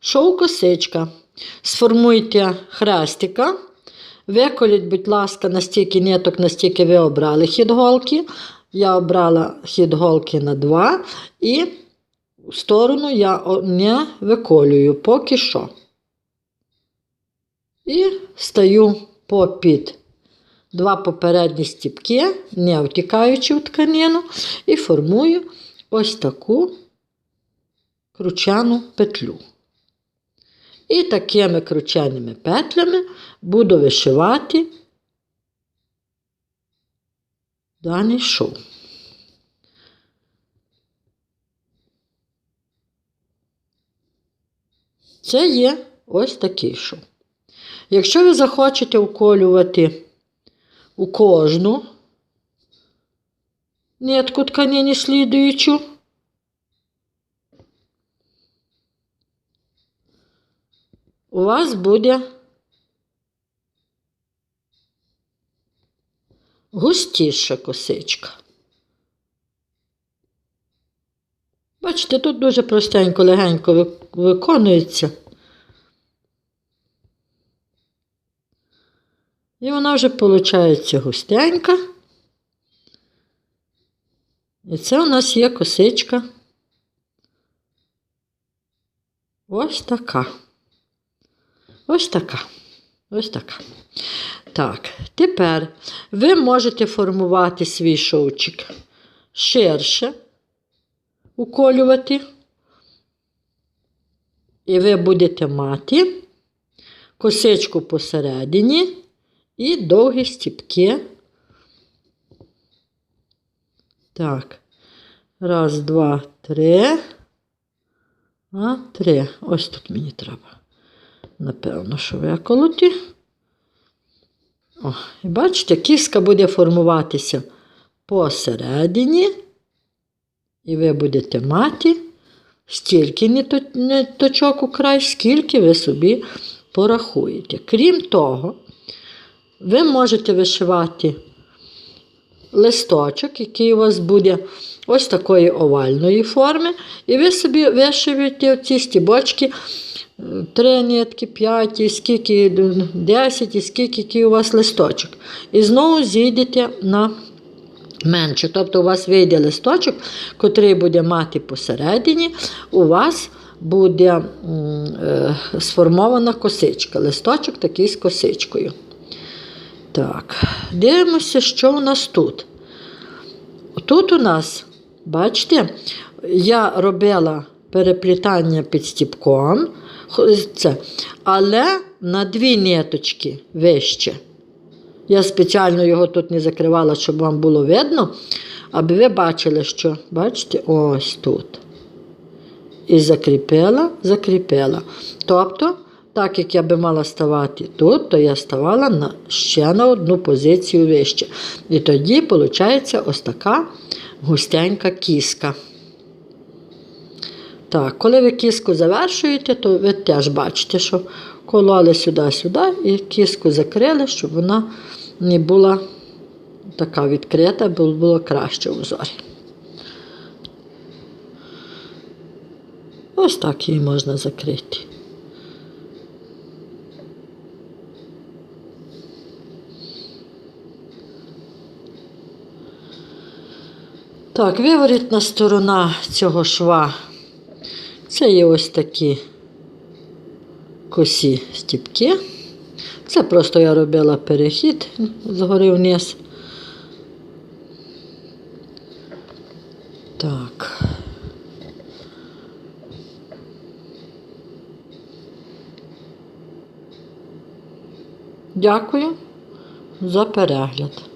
Шов косичка. Сформуйте хрестика. Виколіть, будь ласка, настільки ниток, настільки ви обрали хід голки. Я обрала хід голки на 2 і сторону я не виколюю поки що. І стаю попід два попередні стіпки, не втікаючи в тканину, і формую ось таку кручану петлю. І такими крученими петлями буду вишивати даний шов. Це є ось такий шов. Якщо ви захочете уколювати у кожну нитку тканини слідуючу, у вас буде густіша косичка. Бачите, тут дуже простенько, легенько виконується. І вона вже виходить густенька. І це у нас є косичка. Ось така. Ось така. Ось така. Так, тепер ви можете формувати свій шовчик ширше, уколювати. І ви будете мати косичку посередині і довгі стіпки. Так. Раз, два, три. А, три. Ось тут мені треба. Напевно, що виколоти. О, і бачите, кіска буде формуватися посередині. І ви будете мати стільки нито- ниточок у край, скільки ви собі порахуєте. Крім того, ви можете вишивати листочок, який у вас буде ось такої овальної форми, і ви собі вишиваєте ці стібочки. Три нитки, п'ять, і скільки, десять, і скільки який у вас листочок. І знову зійдете на менше. Тобто у вас вийде листочок, котрий буде мати посередині, у вас буде е, сформована косичка. Листочок такий з косичкою. Так, дивимося, що у нас тут. Тут у нас, бачите, я робила переплітання під стіпком, це, але на дві ниточки вище. Я спеціально його тут не закривала, щоб вам було видно, аби ви бачили, що, бачите, ось тут. І закріпила, закріпила. Тобто, так як я би мала ставати тут, то я ставала на, ще на одну позицію вище. І тоді, виходить, ось така густенька кіска. Так, коли ви кіску завершуєте, то ви теж бачите, що кололи сюди-сюди і кіску закрили, щоб вона не була така відкрита, бо було краще у зорі. Ось так її можна закрити. Так, виворітна сторона цього шва. Це є ось такі косі стіпки. Це просто я робила перехід згори вниз. Так. Дякую за перегляд.